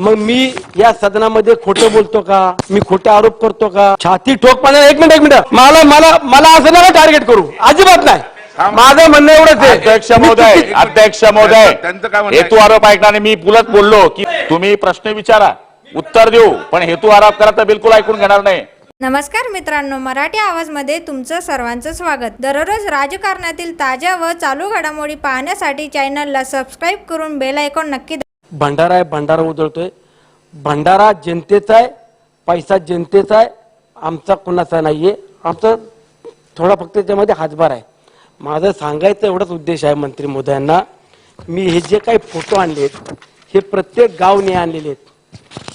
मग मी या सदनामध्ये खोटं बोलतो का? मी खोटे आरोप करतो का? छाती ठोकपणा एक मिनिट एक मिनिट. मला मला मला असं नका टार्गेट करू. अजिबात नाही. माझं म्हणणं एवढंच आहे. अध्यक्ष महोदय अध्यक्ष महोदय त्यांचं- त्यांचं काय म्हणणं आहे? हेतू आरोप ऐकण्याने मी पुलत बोललो की तुम्ही प्रश्न विचारा. उत्तर देऊ. पण हेतू आरोप करा तर बिलकुल ऐकून घेणार नाही. नमस्कार मित्रांनो मराठी आवाजमध्ये तुमचं सर्वांचं स्वागत. दररोज राजकारणातील ताज्या व चालू घडामोडी पाहण्यासाठी चॅनलला सबस्क्राईब करून बेल आयकॉन नक्की. भंडारा आहे भंडारा उधळतोय. भंडारा जनतेचा आहे पैसा जनतेचा आहे आमचा कुणाचा नाहीये. आमचा थोडा फक्त त्यामध्ये हातभार आहे. माझं सांगायचं एवढाच उद्देश आहे मंत्री मोदयांना मी हे जे काही फोटो आणलेत हे प्रत्येक गावने आणलेले आहेत.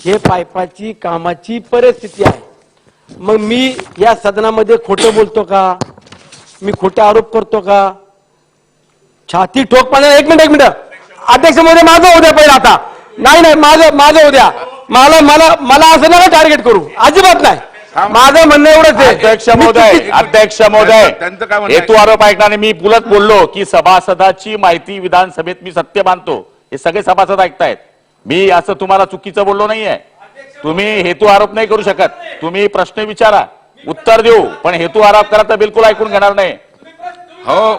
हे पायपाची कामाची परिस्थिती आहे. मग मी या सदनामध्ये खोटं बोलतो का? मी खोटे आरोप करतो का? छाती ठोक ठोकपणा एक मिनिट एक मिनिट. अध्यक्षमध्ये माझं होऊ द्या पहिलं आता. नाही नाही माझं माझं होऊ द्या. मला मला मला असं नका टार्गेट करू. अजिबात नाही. माझं म्हणणं एवढंच आहे. अध्यक्ष महोदय अध्यक्ष महोदय त्यांचं- त्यांचं काय म्हणणं आहे? हेतू आरोप ऐकण्याने मी पुलत बोललो की सभासदाची माहिती विधानसभेत मी सत्य मानतो. हे सगळे सभासद ऐकतायत. मी असं तुम्हाला चुकीचं बोललो नाहीये. तुम्ही हेतू आरोप नाही करू शकत. तुम्ही प्रश्न विचारा. उत्तर देऊ. पण हेतू आरोप करा तर बिलकुल ऐकून घेणार नाही. हो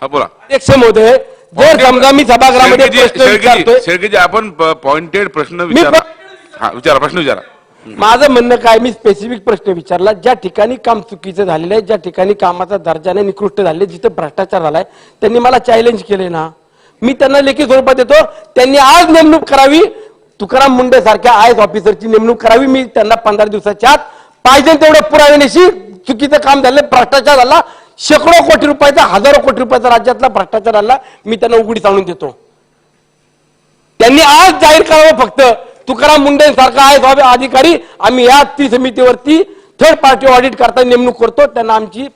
हा बोला. अध्यक्ष महोदय जर समजा मी सभागृहामध्ये प्रश्न विचारतोय शेळकेजी आपण पॉइंटेड प्रश्न विचारा. हा विचारा प्रश्न विचारा. माझं म्हणणं काय मी स्पेसिफिक प्रश्न विचारला. ज्या ठिकाणी काम चुकीचं झालेलं आहे ज्या ठिकाणी कामाचा दर्जाने निकृष्ट झाले जिथं भ्रष्टाचार झालाय त्यांनी मला चॅलेंज केले ना. मी त्यांना लेखी स्वरूपात देतो. त्यांनी आज नेमणूक करावी. तुकाराम मुंडे सारख्या आय एस ऑफिसरची नेमणूक करावी. मी त्यांना पंधरा दिवसाच्या आत पाहिजे तेवढ्या पुराव्यानिशी चुकीचं काम झालं भ्रष्टाचार झाला. शेकडो कोटी रुपयाचा हजारो कोटी रुपयाचा राज्यातला भ्रष्टाचार झाला मी त्यांना उघडीस आणून देतो. त्यांनी आज जाहीर करावं फक्त तुकाराम मुंडे सारखा आहे अधिकारी आम्ही या ती समितीवरती थर्ड पार्टी ऑडिट करता नेमणूक करतो त्यांना आमची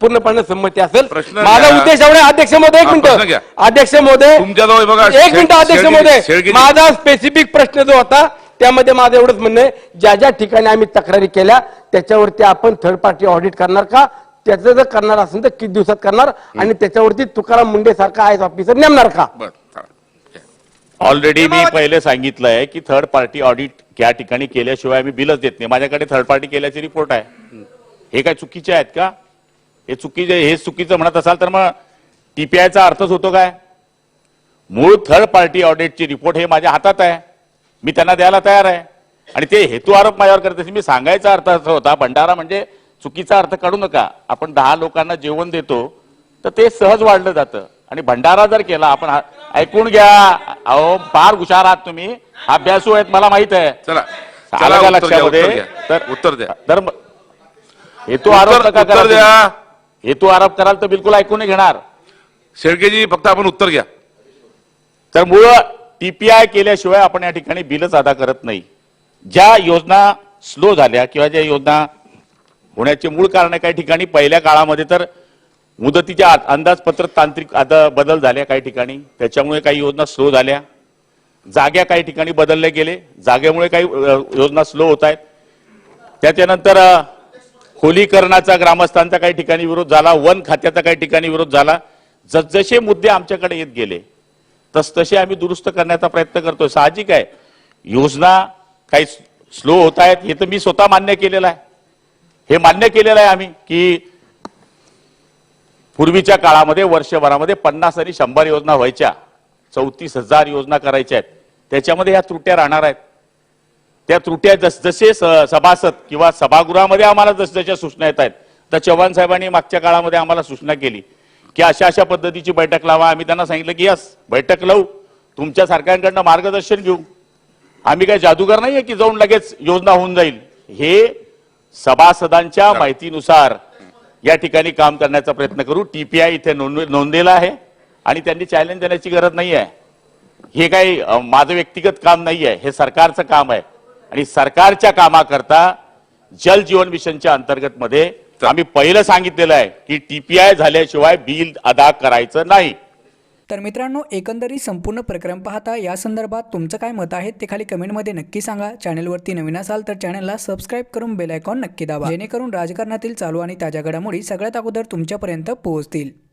पूर्णपणे संमती असेल. माझा. उद्देश एवढा अध्यक्ष महोदय एक मिनिट. अध्यक्ष महोदय एक मिनिट अध्यक्ष महोदय. माझा स्पेसिफिक प्रश्न जो होता त्यामध्ये माझं एवढंच म्हणणं आहे ज्या ज्या ठिकाणी आम्ही तक्रारी केल्या त्याच्यावरती आपण थर्ड पार्टी ऑडिट करणार का? त्याचं जर करणार असेल तर किती दिवसात करणार? आणि त्याच्यावरती तुकाराम मुंडे सारखा आय ऑफिसर नेमणार का. ऑलरेडी मी पहिले सांगितलंय की थर्ड पार्टी ऑडिट या ठिकाणी केल्याशिवाय मी बिलच देत नाही. माझ्याकडे थर्ड पार्टी केल्याचे रिपोर्ट आहे. हे काय चुकीचे आहेत का? हे चुकीचे हे चुकीचं म्हणत असाल तर मग टीपीआयचा अर्थच होतो काय? मूळ थर्ड पार्टी ऑडिटची रिपोर्ट हे माझ्या हातात आहे. मी त्यांना द्यायला तयार आहे. आणि ते हेतू आरोप माझ्यावर करत असेल. मी सांगायचा अर्थ असा होता भंडारा म्हणजे चुकीचा अर्थ काढू नका. आपण दहा लोकांना जेवण देतो तर ते सहज वाढलं जातं. आणि भंडारा जर केला आपण ऐकून घ्या. अहो फार हुशार आहात तुम्ही. अभ्यासू आहेत मला माहीत आहे. चला. लक्षामध्ये. तर उत्तर द्या. तर हेतू आरोप नका करा द्या. हेतू आरोप कराल तर बिलकुल ऐकून घेणार. शेळकेजी फक्त आपण उत्तर घ्या. तर मूळ टीपीआय केल्याशिवाय आपण या ठिकाणी बिलच अदा करत नाही. ज्या योजना स्लो झाल्या किंवा ज्या योजना होण्याचे मूळ कारण काही ठिकाणी. पहिल्या काळामध्ये तर मुदतीच्या अंदाजपत्रक तांत्रिक आता बदल झाल्या काही ठिकाणी. त्याच्यामुळे काही योजना स्लो झाल्या. जाग्या काही ठिकाणी बदलले गेले. जागेमुळे काही योजना स्लो होत आहेत. त्याच्यानंतर खोलीकरणाचा ग्रामस्थांचा काही ठिकाणी विरोध झाला. वन खात्याचा काही ठिकाणी विरोध झाला. जसजसे मुद्दे आमच्याकडे येत गेले तसतसे आम्ही दुरुस्त करण्याचा प्रयत्न करतोय. साहजिक आहे. योजना काही स्लो होत आहेत हे तर मी स्वतः मान्य केलेलं आहे. हे मान्य केलेलं आहे आम्ही की पूर्वीच्या काळामध्ये वर्षभरामध्ये पन्नास आणि शंभर योजना व्हायच्या चौतीस हजार योजना करायच्या आहेत. त्याच्यामध्ये या त्रुट्या राहणार आहेत. त्या त्रुट्या जसजसे सभासद किंवा सभागृहामध्ये आम्हाला जसजशा सूचना येत आहेत तर चव्हाण साहेबांनी मागच्या काळामध्ये आम्हाला सूचना केली की अशा अशा पद्धतीची बैठक लावा. आम्ही त्यांना सांगितलं की यस बैठक लावू. तुमच्या सारख्यांकडनं मार्गदर्शन घेऊ. आम्ही काय जादूगर नाहीये की जाऊन लगेच योजना होऊन जाईल. हे सभासदांच्या माहितीनुसार या ठिकाणी काम करण्याचा प्रयत्न करू. टीपीआय इथे नोंद नोंदलेला आहे आणि त्यांनी चॅलेंज देण्याची गरज नाही आहे. हे काही माझं व्यक्तिगत काम नाही आहे. हे सरकारचं काम आहे. आणि सरकारच्या कामाकरता जल जीवन मिशनच्या अंतर्गत मध्ये आम्ही पहिलं सांगितलेलं आहे की टीपीआय झाल्याशिवाय बिल अदा करायचं नाही. तर मित्रांनो एकंदरीत संपूर्ण प्रकरण पाहता या संदर्भात तुमचं काय मत आहे ते खाली कमेंटमध्ये नक्की सांगा. चॅनलवरती नवीन असाल तर चॅनलला सबस्क्राईब करून बेल आयकॉन नक्की दाबा. जेणेकरून राजकारणातील चालू आणि ताज्या घडामोडी सगळ्यात अगोदर तुमच्यापर्यंत पोहोचतील.